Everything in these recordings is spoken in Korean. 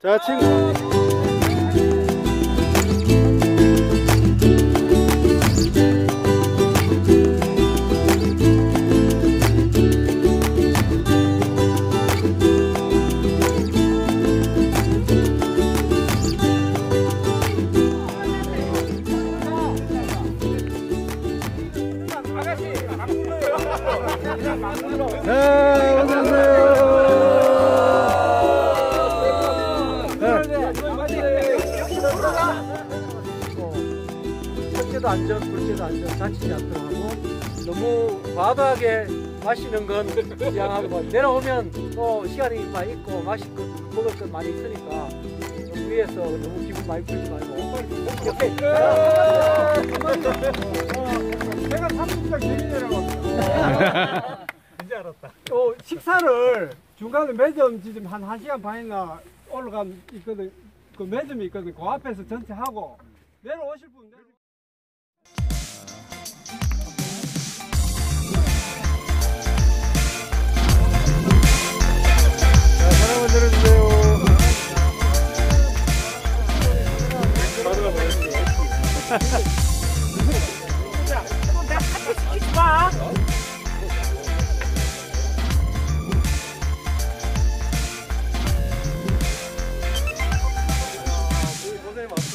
자, 친구. 첫째도 안전, 둘째도 안전, 다치지 않도록 하고. 너무 과도하게 마시는 건 지양하고 뭐 내려오면 또 시간이 많이 있고 마실 것, 먹을 것 많이 있으니까 좀 위에서 너무 기분 많이 풀지 말고. 이렇게 내가 3분간 개인이라고 이제 알았다. 어, 식사를 중간에 매점 지금 한 1시간 반이나 올라간 있거든. 그 매점이 있거든. 그 앞에서 전체 하고. 내려오실 분 내려 자, 사랑을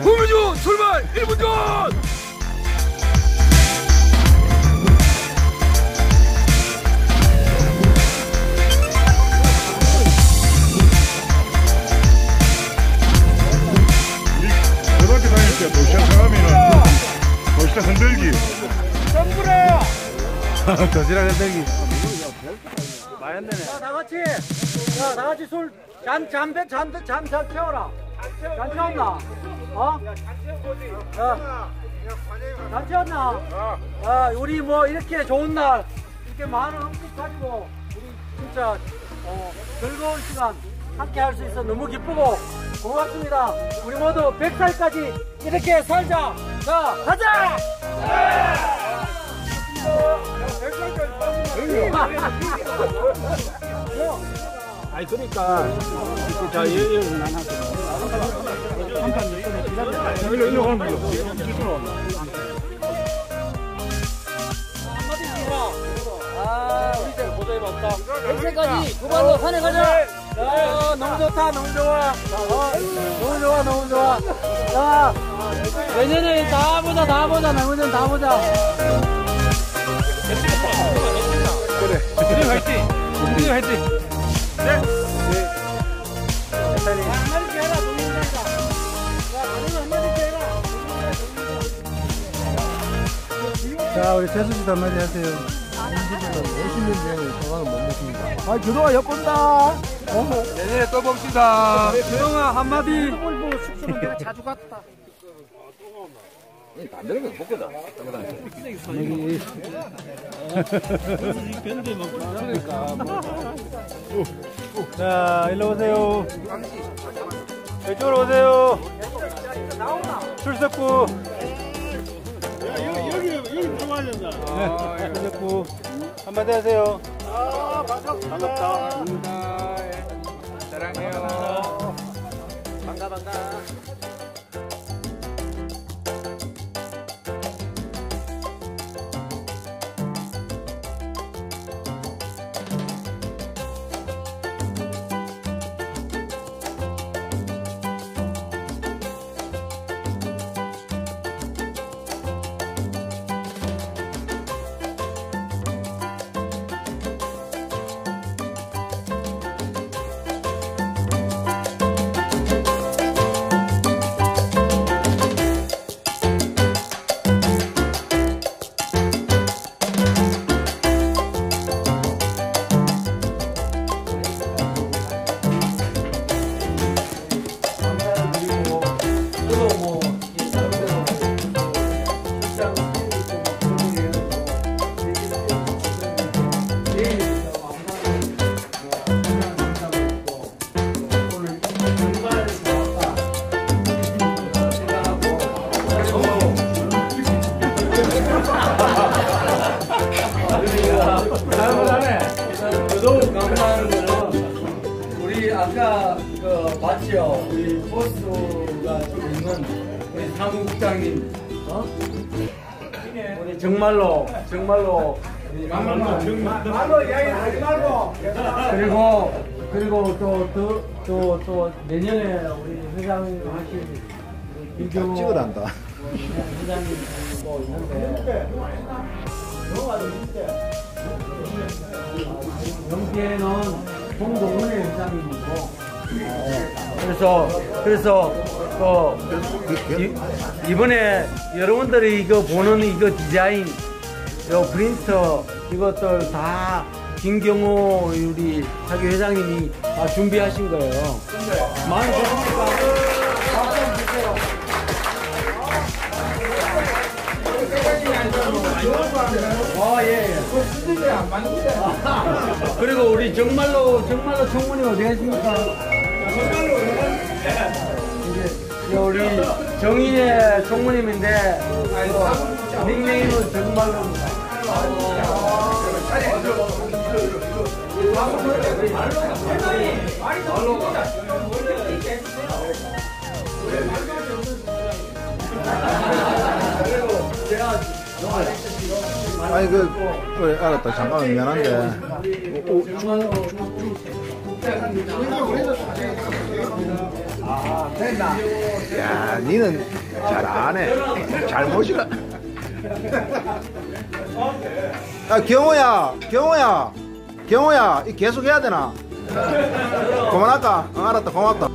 후미주 출발 1분 전! 때 도시락 사가면은 도시락 흔들기 도시락 흔들기. 자, 다 같이. 자, 다 같이 술, 잔, 잔배, 잔, 잔, 잔 채워라. 잔 채웠나? 어? 야, 잔 채웠나? 아, 우리 뭐 이렇게 좋은 날, 이렇게 많은 음식 가지고, 우리 진짜, 어, 즐거운 시간 함께 할 수 있어 너무 기쁘고, 고맙습니다. 우리 모두 100살까지 이렇게 살자. 자, 가자! 아니 그러니까 자안 하고 한판 일로 일로 거죠 아 우리 들 고생이 언제까지 두 발로 산에 가자. 야, 너무 좋다 너무 좋아. 어, 너무 좋아 너무 좋아. 자 내년에 다 보자 다 보자 내년에 다 보자. 우리 화이팅! 우리 화이팅! 한마디씩 해라 동영상이다 야 가능한 한마디씩 해라. 자, 우리 재수씨도 한마디 하세요. 아 교동아 엿본다 내년에 또 봅시다. 교동아 한마디 뭐 숙소는 내가 자주 갔다 자, 일로 오세요. 이쪽으로 오세요. 출석부. 된다 네, 출석부. 한마디 하세요. 반갑다 사랑해요. 반가 반가 더더욱 감사하는 거는 우리 아까 그 봤죠? 우리 버스가 있는 우리 사무국장님, 어? 우리 정말로 정말로 정말로 이야기 하지 말고 그리고 그리고 또또 또 내년에 우리 회장 하실 김경호 찍으란다. 회장님 뭐 있는데 영계는 홍동문의 회장님이고 그래서 그래서 그 이- 이번에 여러분들이 이거 보는 이거 디자인 요 프린터 이것들 다 김경호 우리 사기 회장님이 다 준비하신 거예요. 많이 됐습니까? 박수 한번 주세요. 아, 예, 예. 그리고 우리 정말로, 정말로 청문이 어디 계십니까? 이제 우리 정인의 총무님인데, 그 닉네임은 정말로입니다. 아니 그 그래 알았다. 잠깐만 미안한데. 오, 오, 중, 야 니는 잘 안해. 잘못이라. 야 경호야 경호야 경호야 이 계속 해야 되나? 그만할까? 응, 알았다. 고맙다